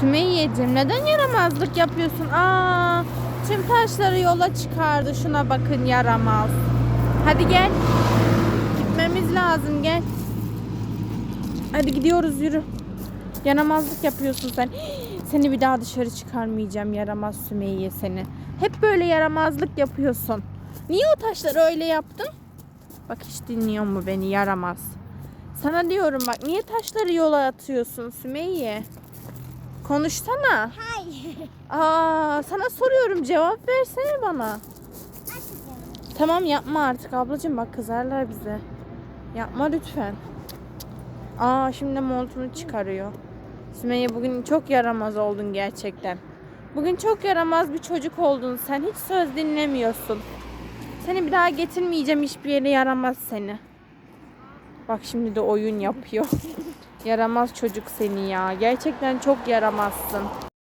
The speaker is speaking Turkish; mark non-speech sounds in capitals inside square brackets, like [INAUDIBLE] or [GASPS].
Sümeyye'cim neden yaramazlık yapıyorsun? Aa, tüm taşları yola çıkardı. Şuna bakın yaramaz. Hadi gel. Gitmemiz lazım gel. Hadi gidiyoruz yürü. Yaramazlık yapıyorsun sen. [GASPS] Seni bir daha dışarı çıkarmayacağım yaramaz Sümeyye seni. Hep böyle yaramazlık yapıyorsun. Niye o taşları öyle yaptın? Bak hiç dinliyor mu beni yaramaz. Sana diyorum bak niye taşları yola atıyorsun Sümeyye? Konuşsana. Hayır. Aa, sana soruyorum cevap versene bana. Tamam yapma artık ablacığım bak kızarlar bize. Yapma lütfen. Aa şimdi montunu çıkarıyor. Sümeyye bugün çok yaramaz oldun gerçekten. Bugün çok yaramaz bir çocuk oldun sen. Hiç söz dinlemiyorsun. Seni bir daha getirmeyeceğim hiçbir yere yaramaz seni. Bak şimdi de oyun yapıyor. [LAUGHS] yaramaz çocuk seni ya. Gerçekten çok yaramazsın.